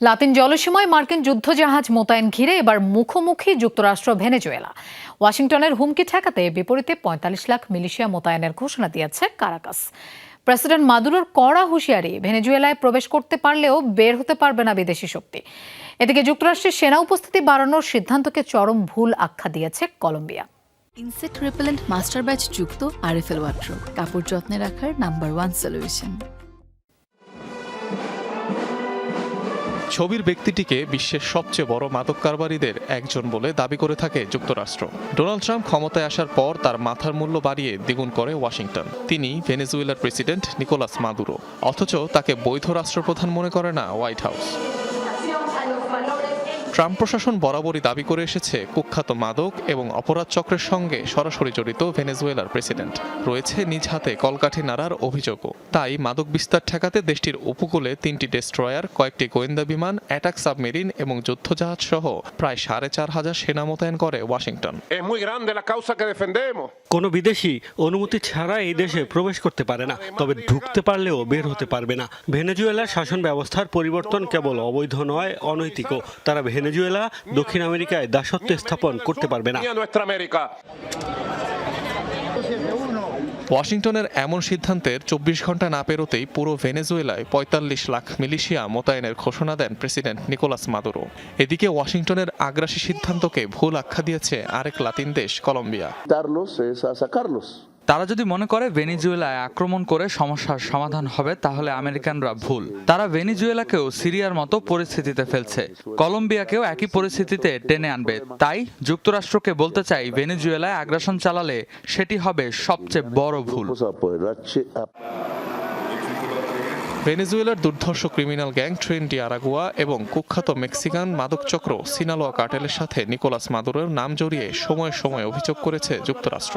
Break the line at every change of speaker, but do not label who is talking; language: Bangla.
লাতিন জলসীমায় মার্কিন যুদ্ধজাহাজ মোতায়েন ঘিরে এবার মুখোমুখি যুক্তরাষ্ট্র ভেনেজুয়েলা। ওয়াশিংটনের হুমকি ঠেকাতে বিপরীতে পঁয়তাল্লিশ লাখ মিলিশিয়া মোতায়েনের ঘোষণা দিয়েছে কারাকাস। প্রেসিডেন্ট মাদুরোর কড়া হুঁশিয়ারি, ভেনেজুয়েলায় প্রবেশ করতে পারলেও বের হতে পারবে না বিদেশি শক্তি। এদিকে যুক্তরাষ্ট্রের সেনা উপস্থিতি বাড়ানোর সিদ্ধান্তকে চরম ভুল আখ্যা দিয়েছে Colombia.
Insect repellent master batch যুক্ত আরএফএল ওয়াট্রো কাপড় যত্নে রাখার নাম্বার ওয়ান সলিউশন
ছবির ব্যক্তিটিকে বিশ্বের সবচেয়ে বড় মাদক কারবারীদের একজন বলে দাবি করে থাকে যুক্তরাষ্ট্র। ডোনাল্ড ট্রাম্প ক্ষমতায় আসার পর তার মাথার মূল্য বাড়িয়ে দ্বিগুণ করে ওয়াশিংটন। তিনি ভেনেজুয়েলার প্রেসিডেন্ট নিকোলাস মাদুরো। অথচ তাকে বৈধ রাষ্ট্রপ্রধান মনে করে না হোয়াইট হাউস। ট্রাম্প প্রশাসন বরাবরই দাবি করে এসেছে কুখ্যাত মাদক এবং অপরাধ চক্রের সঙ্গে সরাসরি জড়িত ভেনেজুয়েলার প্রেসিডেন্ট। রয়েছে নিজ হাতে কলকাঠি নাড়ার অভিযোগও। তাই মাদক বিস্তার ঠেকাতে দেশটির উপকূলে তিনটি ডেস্ট্রয়ার কয়েকটি গোয়েন্দা বিমান অ্যাটাক সাবমেরিন এবং যুদ্ধজাহাজ সহ প্রায় সাড়ে চার হাজার সেনা মোতায়েন করে ওয়াশিংটন.
কোনো বিদেশি অনুমতি ছাড়া এই দেশে প্রবেশ করতে পারে না তবে ঢুকতে পারলেও বের হতে পারবে না। ভেনেজুয়েলার শাসন ব্যবস্থার পরিবর্তন কেবল অবৈধ নয় অনৈতিকও। তারা ভেনেজুয়েলা দক্ষিণ আমেরিকায় দাসত্ব স্থাপন করতে পারবে না.
ওয়াশিংটনের এমন সিদ্ধান্তের চব্বিশ ঘণ্টা না পেরোতেই পুরো ভেনেজুয়েলায় পঁয়তাল্লিশ লাখ মিলিশিয়া মোতায়েনের ঘোষণা দেন প্রেসিডেন্ট নিকোলাস মাদুরো। এদিকে ওয়াশিংটনের আগ্রাসী সিদ্ধান্তকে ভুল আখ্যা দিয়েছে আরেক লাতিন দেশ কলম্বিয়া।
তারা যদি মনে করে ভেনিজুয়েলায় আক্রমণ করে সমস্যার সমাধান হবে, তাহলে আমেরিকানরা ভুল। তারা ভেনিজুয়েলাকেও সিরিয়ার মতো পরিস্থিতিতে ফেলছে। কলম্বিয়াকেও একই পরিস্থিতিতে টেনে আনবে। তাই যুক্তরাষ্ট্রকে বলতে চাই, ভেনিজুয়েলায় আগ্রাসন চালালে সেটি হবে সবচেয়ে বড় ভুল।
ভেনেজুয়েলার দুর্ধর্ষ ক্রিমিনাল গ্যাং ট্রেন্ডি আরাগুয়া এবং কুখ্যাত মেক্সিকান মাদক চক্র সিনালোয়া কার্টেলের সাথে নিকোলাস মাদুরোর নাম জড়িয়ে সময়ে সময়ে অভিযোগ করেছে যুক্তরাষ্ট্র।